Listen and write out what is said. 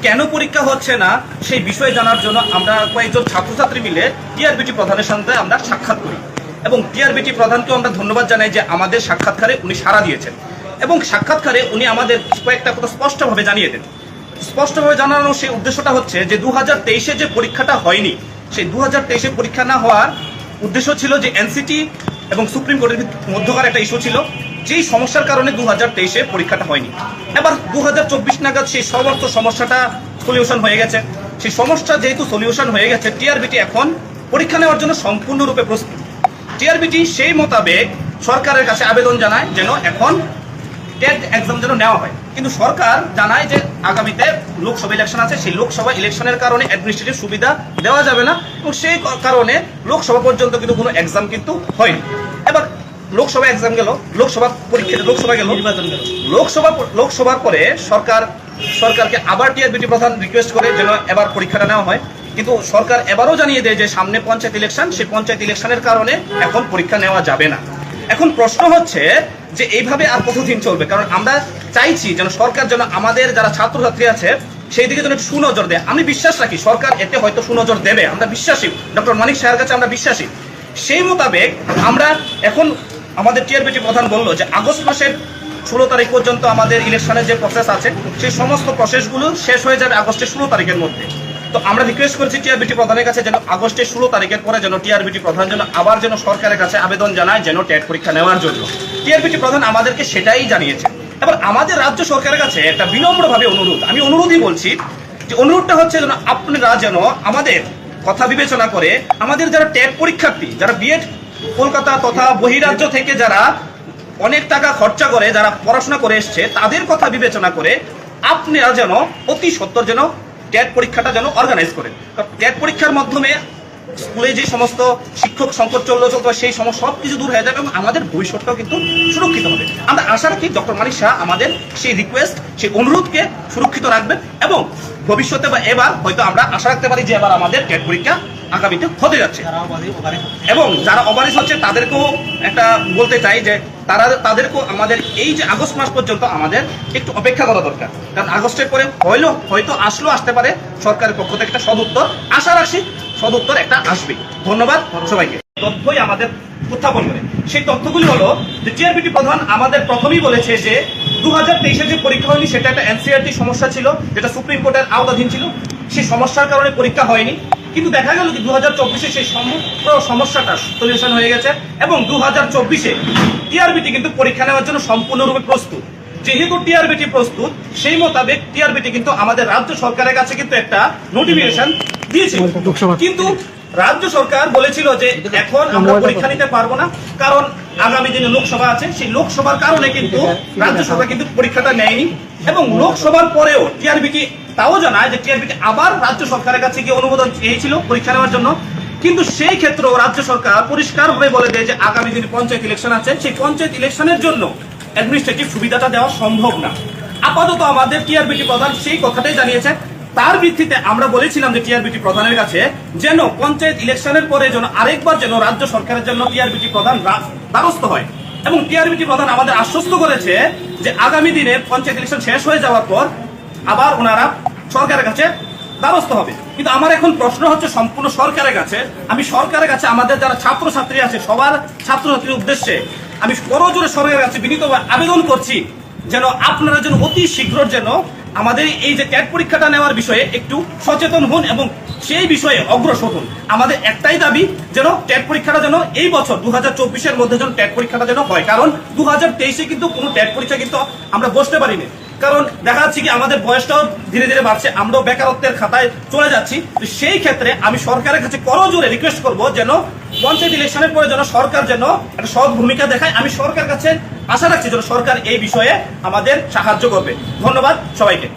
কেন পরীক্ষা হচ্ছে না, সেই বিষয়ে জানার জন্য আমরা কয়েকজন ছাত্রছাত্রী মিলে টিআরবিটি প্রধানের সঙ্গে আমরা সাক্ষাৎ করি। এবং টিআরবিটি প্রধানকেও আমরা ধন্যবাদ জানাই যে আমাদের সাক্ষাৎকারে উনি সাড়া দিয়েছেন। এবং সাক্ষাৎকারে উনি আমাদের কয়েকটা কথা স্পষ্টভাবে জানিয়ে দেন। স্পষ্টভাবে জানানোর সেই উদ্দেশ্যটা হচ্ছে যে দু হাজার যে পরীক্ষাটা হয়নি, সেই দু হাজার পরীক্ষা না হওয়ার উদ্দেশ্য ছিল যে এনসিটি এবং সুপ্রিম কোর্টের মধ্যকার একটা ইস্যু ছিল। যেই সমস্যার কারণে দু হাজার তেইশে পরীক্ষাটা হয়নি। এবার দু হাজার চব্বিশ নাগাদ সেই সমস্ত সমস্যাটা সলিউশন হয়ে গেছে। সেই সমস্যা যেহেতু সলিউশন হয়ে গেছে টিআরবিটি এখন পরীক্ষা নেওয়ার জন্য সম্পূর্ণরূপে প্রস্তুত। টিআরবিটি সেই মোতাবেক সরকারের কাছে আবেদন জানায় যেন এখন টেট এক্সাম যেন নেওয়া হয়। কিন্তু সরকার জানায় যে আগামীতে লোকসভা ইলেকশন আছে, সেই লোকসভা ইলেকশনের কারণে অ্যাডমিনিস্ট্রেটিভ সুবিধা দেওয়া যাবে না এবং সেই কারণে লোকসভা পর্যন্ত কিন্তু কোনো এক্সাম কিন্তু হয়নি। এবার লোকসভা এক্সাম গেল লোকসভা পরীক্ষা লোকসভা গেল। নির্বাচন গেল। লোকসভা লোকসভার পরে সরকার সরকারকে আবার টিআরবিটি প্রধান রিকোয়েস্ট করে যেন এবার পরীক্ষাটা নেওয়া হয়। কিন্তু সরকার এবারও জানিয়ে দেয় যে সামনে পঞ্চায়েত ইলেকশন সেই পঞ্চায়েত ইলেকশনের কারণে এখন পরীক্ষা নেওয়া যাবে না। এখন প্রশ্ন হচ্ছে যে এইভাবে আর কতদিন চলবে? কারণ আমরা চাইছি যেন সরকার যেন আমাদের যারা ছাত্রছাত্রী আছে সেই দিকে যেন একটু সুনজর দেয়। আমি বিশ্বাস রাখি সরকার এতে হয়তো সুনজর দেবে। আমরা বিশ্বাসী। ডক্টর মানিক সাহের কাছে আমরা বিশ্বাসী। সেই মোতাবেক আমরা এখন আমাদের টিআরবিটি প্রধান বলল যে আগস্ট মাসের ষোলো তারিখ পর্যন্ত আমাদের ইলেকশনের যে প্রসেস আছে, সেই সমস্ত প্রসেসগুলো শেষ হয়ে যাবে আগস্টের ষোলো তারিখের মধ্যে। তো আমরা রিকোয়েস্ট করছি টিআরবিটি প্রধানের কাছে যেন আগস্টের ষোলো তারিখের পরে যেন টিআরবিটি প্রধান যেন আবার যেন সরকারের কাছে আবেদন জানায় যেন টেট পরীক্ষা নেওয়ার জন্য। টিআরবিটি প্রধান আমাদেরকে সেটাই জানিয়েছে। এবার আমাদের রাজ্য সরকারের কাছে একটা বিনম্রভাবে অনুরোধ। আমি অনুরোধই বলছি যে অনুরোধটা হচ্ছে যেন আপনারা যেন আমাদের কথা বিবেচনা করে আমাদের যারা টেট পরীক্ষার্থী, যারা বিএড কলকাতা তথা বহিরাজ্য থেকে যারা অনেক টাকা খরচা করে, যারা পড়াশোনা করে এসছে, তাদের কথা বিবেচনা করে আপনারা যেন অতি সত্তর যেন ট্যাট পরীক্ষাটা যেন অর্গানাইজ করেন। কারণ ট্যাট পরীক্ষার মাধ্যমে স্কুলে যে সমস্ত শিক্ষক সংকট চলল, চলতো সেই সমস্ত সব কিছু দূর হয়ে যাবে এবং আমাদের ভবিষ্যৎটাও কিন্তু সুরক্ষিত হবে। আমরা আশা রাখি ডক্টর মানিক শাহ আমাদের সেই রিকোয়েস্ট সেই অনুরোধকে সুরক্ষিত রাখবেন এবং ভবিষ্যতে বা এবার হয়তো আমরা আশা রাখতে পারি যে এবার আমাদের ট্যাট পরীক্ষা আগামীতে হতে যাচ্ছে। এবং যারা অবারিশ হচ্ছে তাদেরকেও একটা বলতে চাই যে তারা তাদেরকেও আমাদের এই যে আগস্ট মাস পর্যন্ত আমাদের একটু অপেক্ষা করা দরকার। কারণ আগস্টের পরে হইল হয়তো আসলো আসতে পারে সরকারের পক্ষ থেকে একটা সদুত্তর। আশা রাখছি সদুত্তর একটা আসবে। ধন্যবাদ সবাইকে। তথ্যই আমাদের উত্থাপন করে। সেই তথ্যগুলি হলো যে টিআরবিটি প্রধান আমাদের প্রথমেই বলেছে যে দু হাজার তেইশে যে পরীক্ষা হয়নি সেটা একটা এনসিআরটি সমস্যা ছিল যেটা সুপ্রিম কোর্টের আওতাধীন ছিল। সেই সমস্যার কারণে পরীক্ষা হয়নি। কিন্তু দেখা গেল যে দু হাজার চব্বিশে সেই সমগ্র সমস্যাটা সলিউশন হয়ে গেছে এবং দু হাজার চব্বিশে টিআরবিটি কিন্তু পরীক্ষা নেওয়ার জন্য সম্পূর্ণরূপে প্রস্তুত। যেহেতু টিআরবিটি প্রস্তুত সেই মোতাবেক টিআরবিটি কিন্তু আমাদের রাজ্য সরকারের কাছে কিন্তু একটা নোটিফিকেশন দিয়েছে। কিন্তু রাজ্য সরকার বলেছিল যে এখন আমরা পরীক্ষা নিতে পারব না কারণ আগামী দিনে লোকসভা আছে। সেই লোকসভার কারণে কিন্তু রাজ্য সরকার কিন্তু পরীক্ষাটা নেয়নি। এবং লোকসভার পরেও টিআরবিটি তাও জানায় যে টিআরবিটি আবার রাজ্য সরকারের কাছে গিয়ে অনুমোদন চেয়েছিল পরীক্ষা নেওয়ার জন্য। কিন্তু সেই ক্ষেত্রেও রাজ্য সরকার পরিষ্কারভাবে বলে দেয় যে আগামী দিনে পঞ্চায়েত ইলেকশন আছে। সেই পঞ্চায়েত ইলেকশনের জন্য অ্যাডমিনিস্ট্রেটিভ সুবিধাটা দেওয়া সম্ভব না। আপাতত আমাদের টিআরবিটি প্রধান সেই কথাটাই জানিয়েছে। তার ভিত্তিতে আমরা বলেছিলাম যে টিআরবিটি প্রধানের কাছে যেন পঞ্চায়েত ইলেকশনের পরে যেন আরেকবার যেন রাজ্য সরকারের জন্য টিআরবিটি প্রধান দ্বারস্থ হয়। এবং টিআরবিটি প্রধান আমাদের আশ্বস্ত করেছে যে আগামী দিনে পঞ্চায়েত ইলেকশন শেষ হয়ে যাওয়ার পর আবার ওনারা সরকারের কাছে দ্বারস্থ হবে। কিন্তু আমার এখন প্রশ্ন হচ্ছে সম্পূর্ণ সরকারের কাছে। আমি সরকারের কাছে আমাদের যারা ছাত্রছাত্রী আছে, সবার ছাত্রছাত্রীর উদ্দেশ্যে আমি বড় জোরে সরকারের কাছে বিনীত আবেদন করছি যেন আপনারা যেন অতি শীঘ্র যেন আমাদের এই যে ট্যাট পরীক্ষাটা নেওয়ার বিষয়ে একটু সচেতন হন এবং সেই বিষয়ে অগ্রসর হন। আমাদের একটাই দাবি যেন ট্যাট পরীক্ষাটা যেন এই বছর দু হাজার চব্বিশের মধ্যে যেন ট্যাট পরীক্ষাটা যেন হয়। কারণ দু হাজার তেইশে কিন্তু কোনো ট্যাট পরীক্ষা কিন্তু আমরা বসতে পারিনি। কারণ দেখা যাচ্ছে কি আমাদের বয়সটাও ধীরে ধীরে বাড়ছে, আমরাও বেকারত্বের খাতায় চলে যাচ্ছি। তো সেই ক্ষেত্রে আমি সরকারের কাছে করজোরে রিকোয়েস্ট করব যেন পঞ্চায়েত ইলেকশনের পরে যেন সরকার যেন একটা সৎ ভূমিকা দেখায়, আমি সরকার কাছে আশা রাখছি যেন সরকার এই বিষয়ে আমাদের সাহায্য করবে। ধন্যবাদ সবাইকে।